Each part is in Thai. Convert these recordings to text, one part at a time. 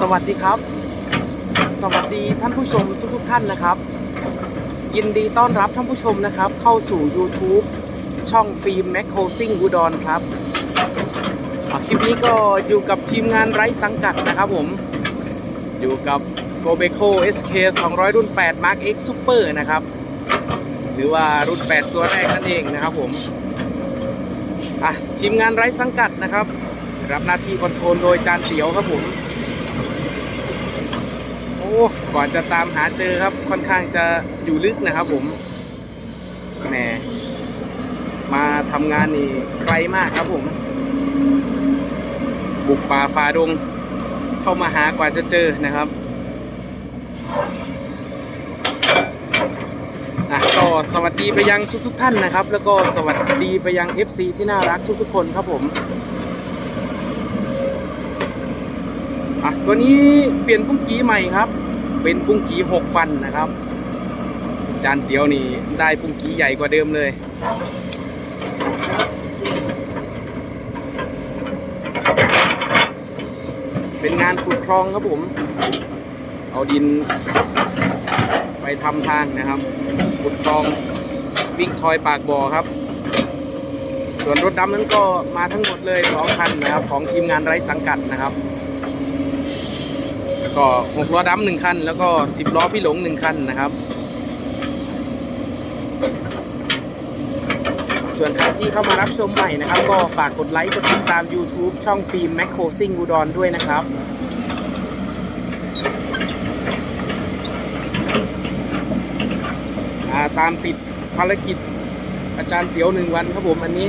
สวัสดีครับ สวัสดีท่านผู้ชมทุกๆท่านนะครับ ยินดีต้อนรับท่านผู้ชมนะครับ เข้าสู่ YouTube ช่องฟิล์มแมคโครซิ่งอุดรครับคลิปนี้ก็อยู่กับทีมงานไร้สังกัดนะครับผม อยู่กับ g o b e c o SK 200 รุ่น 8 Mark X Super นะครับ หรือว่ารุ่น 8 ตัวแรกนั่นเองนะครับผมอะทีมงานไร้สังกัดนะครับ รับหน้าที่คอนโทรลโดยจานเตี๋ยวครับผม อ้ก่อนจะตามหาเจอครับ ค่อนข้างจะอยู่ลึกนะครับผมแหมมาทำงานนี่ไกลมากครับผม บุกป่าฝ่าดง เข้ามาหากว่าจะเจอนะครับอะก็สวัสดีไปยังทุกๆทท่านนะครับ แล้วก็สวัสดีไปยัง FC ที่น่ารักทุกๆคนครับผม อะตัวนี้เปลี่ยนปุ้งกีใหม่ครับ เป็นปุ้งกีหกฟันนะครับ จานเตียวนี่ได้ปุ้งกีใหญ่กว่าเดิมเลยเป็นงานขุดคลองครับผม เอาดิน ไปทำทางนะครับ ขุดคลองวิ่งทอยปากบ่อครับ ส่วนรถดำนั้นก็มาทั้งหมดเลยสองคันนะครับ ของทีมงานไร้สังกัดนะครับ แล้วก็หกล้อดำหนึ่งคัน แล้วก็สิบล้อพี่หลงหนึ่งคันนะครับ ส่วนใครที่เข้ามารับชมใหม่นะครับ ก็ฝากกดไลค์กดติดตาม YouTube ช่องฟิล์มแมคโครซิ่งอุดรด้วยนะครับตามติดภารกิจอาจารย์เตี๋ยวหนึ่งวันครับผมอันนี้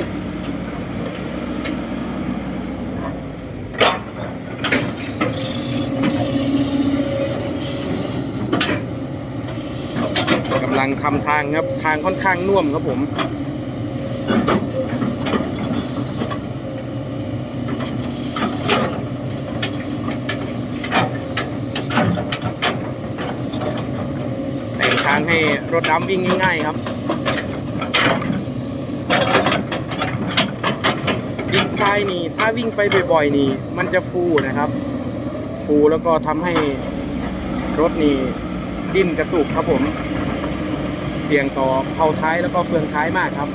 ลังทำทางครับ ทางค่อนข้างน่วมครับผมแต่งทางให้รถดำวิ่งง่ายๆครับดินทรายนี่ ถ้าวิ่งไปบ่อยๆนี่ มันจะฟูนะครับ ฟูแล้วก็ทำให้รถนี่ดิ้นกระตุกครับผม สี่ยงต่อเผาท้ายแล้วก็เฟืองท้ายมากครับ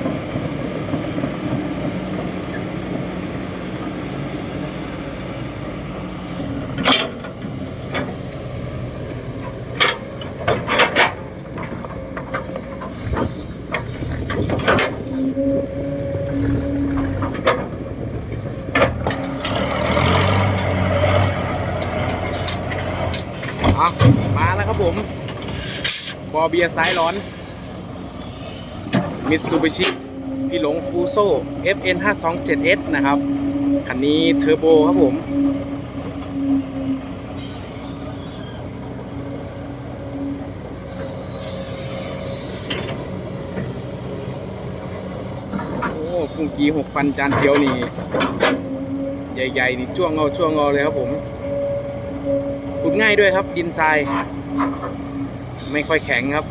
เอามาแล้วครับผม บอเบียร์สายร้อน มิตซูบิชิพี่หลงฟูโซ FN 527S นะครับ คันนี้เทอร์โบครับผมโอ้พุ่งกีหกฟันจานเทียวนี่ ใหญ่ๆ นี่ช่วงเอาช่วงเอาเลยครับผมขุดง่ายด้วยครับดินทราย ไม่ค่อยแข็งครับ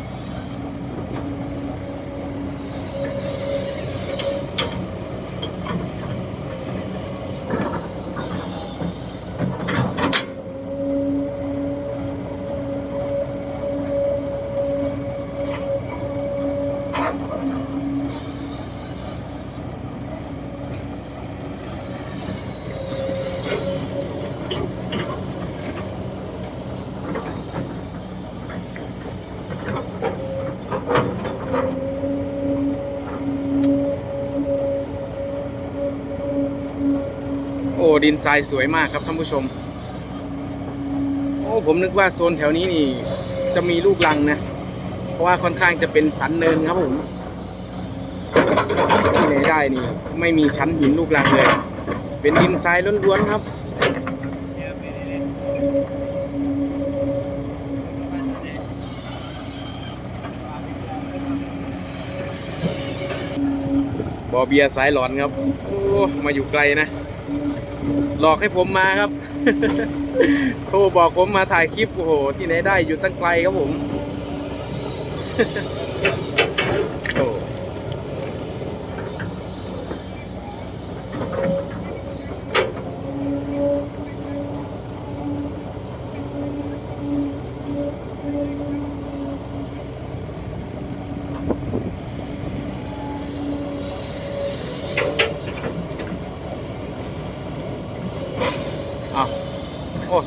ดินทรายสวยมากครับท่านผู้ชม โอ้ผมนึกว่าโซนแถวนี้นี่ จะมีลูกลังนะ เพราะว่าค่อนข้างจะเป็นสันเนินครับผมที่ไหนได้นี่ ไม่มีชั้นหินลูกลังเลย เป็นดินทรายล้วนๆครับบอเบียสายหลอนครับ โอ้ มาอยู่ไกลนะ หลอกให้ผมมาครับ โทรบอกผมมาถ่ายคลิป โอ้โห ที่ไหนได้อยู่ตั้งไกลครับผม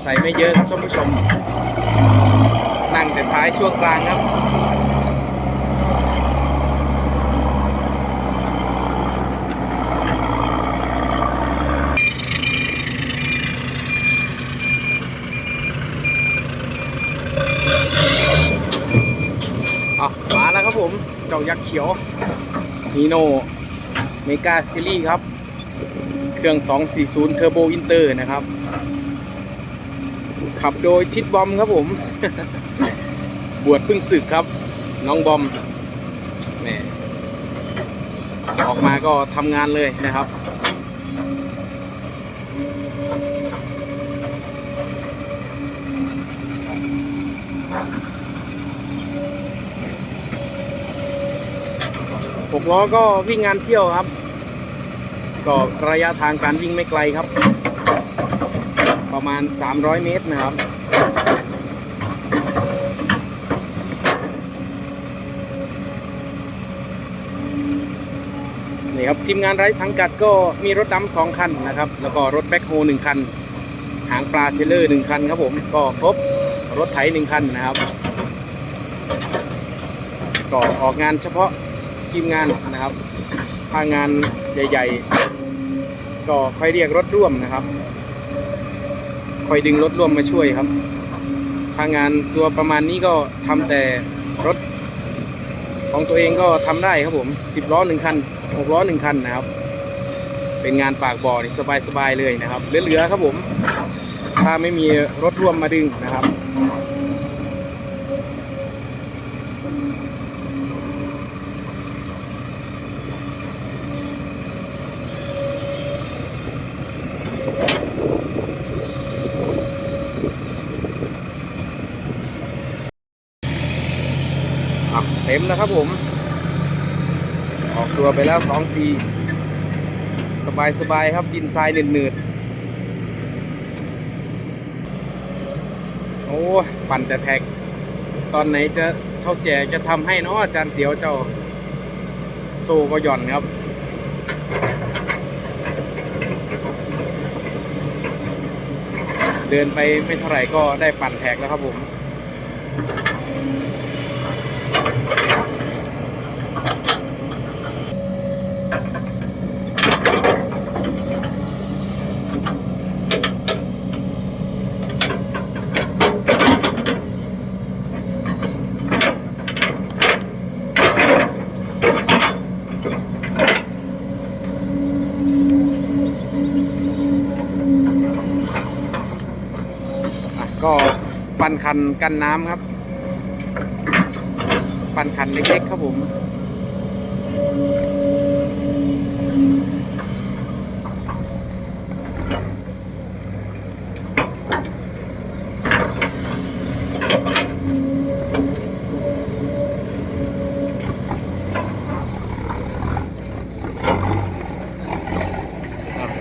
ใส่ไม่เยอะครับท่านผู้ชม นั่งแต่ท้ายช่วงกลางครับ อะ มาแล้วครับผม เจ้ายักษ์เขียวฮีโนเมกาซีรีส์ครับ เครื่อง 240 เทอร์โบอินเตอร์นะครับ ขับโดยทิดบอมครับผม บวชพึ่งศึกครับ น้องบอมแหม่ออกมาก็ทำงานเลยนะครับหกล้อก็วิ่งงานเที่ยวครับ ก็ระยะทางการวิ่งไม่ไกลครับ ประมาณ 300 เมตรนะครับ นี่ครับทีมงานไร้สังกัดก็มีรถดำสองคันนะครับ แล้วก็รถแบ็คโฮหนึ่งคัน หางปลาเชลเลอร์หนึ่งคันครับผม ก็ครบรถไถหนึ่งคันนะครับ ก็ออกงานเฉพาะทีมงานนะครับถ้างานใหญ่ ๆ ก็ค่อยเรียกรถร่วมนะครับ คอยดึงรถร่วมมาช่วยครับ ทางงานตัวประมาณนี้ก็ทำแต่รถ ของตัวเองก็ทำได้ครับผมสิบล้อหนึ่งคันหกล้อหนึ่งคันนะครับ เป็นงานปากบ่อนี่สบายๆเลยนะครับเหลือๆครับผม ถ้าไม่มีรถร่วมมาดึงนะครับ อะเต็มแล้วครับผม ออกตัวไปแล้วสองซีสบายสบายครับดินทรายหนืดๆโอ้ปั่นแต่แท็ก ตอนไหนจะเท่าแจกจะทำให้เนาะอาจารย์เตี๋ยวเจ้าโซ่ก็หย่อนครับเดินไปไม่เท่าไหร่ก็ได้ปั่นแท็กแล้วครับผม อะก็ ปั่นคันกันน้ำครับ ปั่นคันเล็กๆครับผม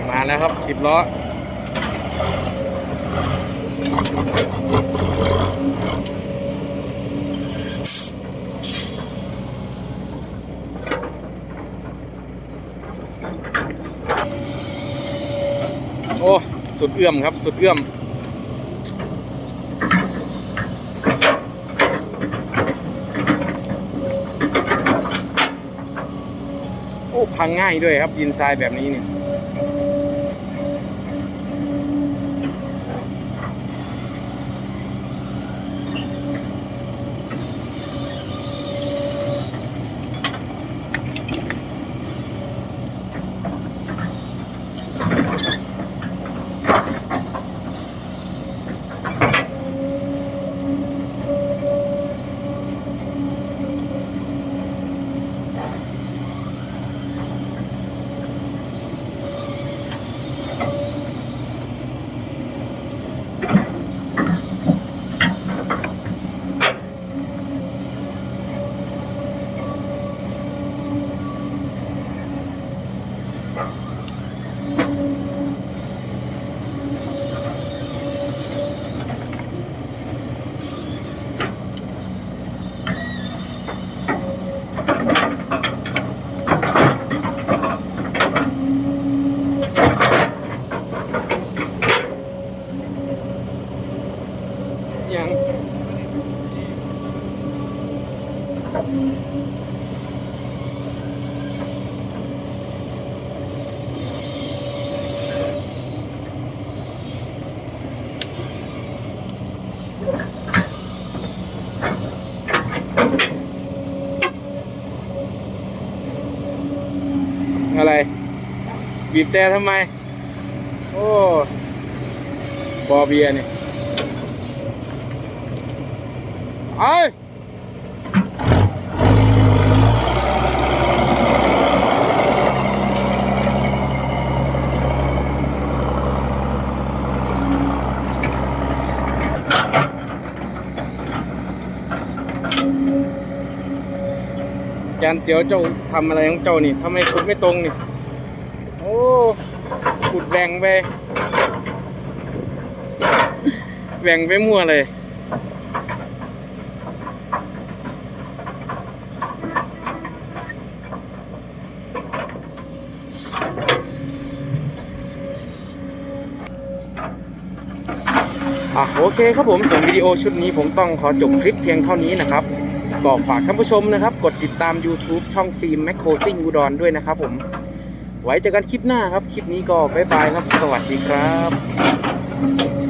มาแล้วครับสิบล้อ โอ้สุดเอื้อมครับ สุดเอื้อมโอ้พังง่ายด้วยครับยินทรายแบบนี้เนี่ย อะไร บีบแต่ทำไม โอ้ บอเบียนี่ เอ้ย นเตียวเจ้าทำอะไรของเจ้านี่ทำไมขุดไม่ตรงนี่ โอ้ขุดแบ่งไปแบ่งไปมั่วเลยอะโอเคครับผมส่วนวิดีโอชุดนี้ผมต้องขอจบคลิปเพียงเท่านี้นะครับ ก็ฝากท่านผู้ชมนะครับ กดติดตาม YouTube ช่องฟิล์มแมคโครซิ่งอุดรด้วยนะครับผม ไว้เจอกันคลิปหน้าครับ คลิปนี้ก็บ๊ายบายครับ สวัสดีครับ